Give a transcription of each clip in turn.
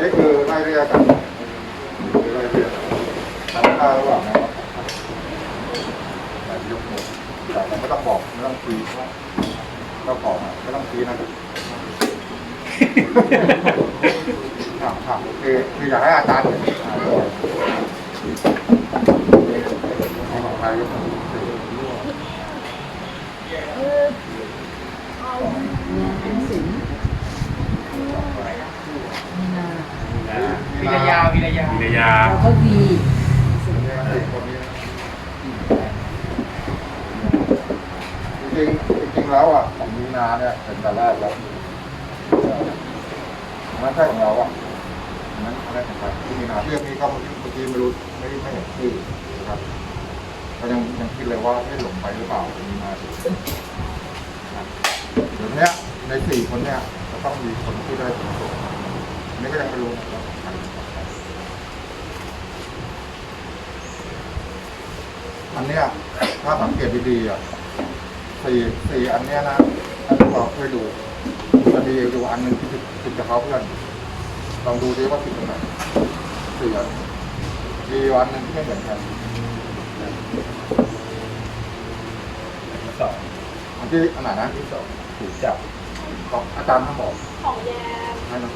นี้คือไล่เรียกกันคือไล่เรียกทำได้ระหว่างนะครับยกมือแต่เราไม่ต้องบอกไม่ต้องคุยว่าเจ้าของอะไม่ต้องคุยนะครับถามถามคือคืออยากให้อาจารย์เห็นอ่าด้วยนี่ของใครยกมือ วิทยาวิทยาวิยาเราก็วีจริงๆจริงแล้วอะของมีนาเนี่ยเป็นแต่แรกแล้วมันใช่ของเราอะนั้นอะไรของใครที่มีนาเรื่องนี้ก็เมื่อกี้ไม่รู้ไม่ไม่เห็นชื่อนะครับก็ยังยังคิดเลยว่าให้หลงไปหรือเปล่ามีนาเดี๋ยวนี้ในสี่คนเนี้ยจะต้องมีคนที่ได้สูงสุดนนี้ก็ยังไม่รู้นะครับใคร อันเนี้ยถ้าสังเกตดีๆอะสี่สี่อันเนี้ยนะถ้าเราช่วยดูจะมีอยู่อันหนึ่งที่ติดติดกับเขาเพื่อนลองดูดิว่าติดตรงไหนสี่อันมีอยู่อันหนึ่งที่ไม่เหมือนกันสองอันที่อันไหนนะที่สองถูกจับของอาจารย์ท่านบอกของแยมให้นะ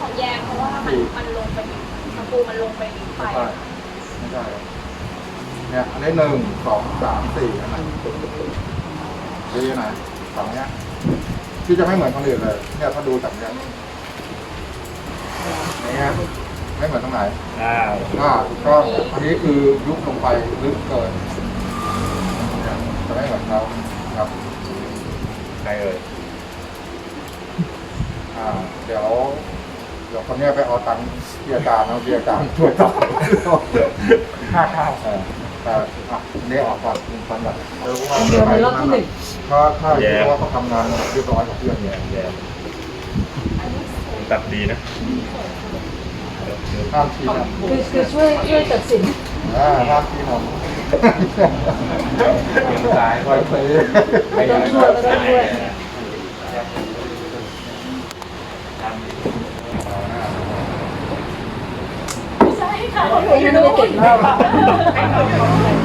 ของแยมเพราะว่ามันมันลงไปอีกตะปูมันลงไปอีกไปไม่ใช่ไม่ใช่ เนี่ยอันนี้หนึ่งสองสามสี่อันไหนดีไหนสองเนี้ยที่จะไม่เหมือนคนอื่นเลย เนี่ยถ้าดูจากเนี้ยเนี่ยไม่เหมือนตรงไหนอ่าก็ก็อันนี้คือยุบลงไปลึกเกินเนี่ยจะไม่เหมือนเขาครับใครเอ่ยอ่า เดี๋ยวเดี๋ยวคนเนี้ยไปเอาตังค์เบียร์จานเอาเบียร์จานช่วยต่อค่าข้าวเออ แต่อะอันนี่ออกก่อนหนึ่งพันแบาทเดี๋ยวว่าเดือนในรอบที่หนึ่ง ถ้าถ้าคิดว่าเขาทำงานเรียบร้อยกับเพื่อนเนี่ยแย่ตัดดีนะห้ามชี้นคือคือช่วยช่วยตัดสินอ่าห้ามชี้นำเลี้ยงซ้ายคอยเตะไม่ต้องช่วยไม่ต้องช่วย ไม่ใช่ค่ะเอ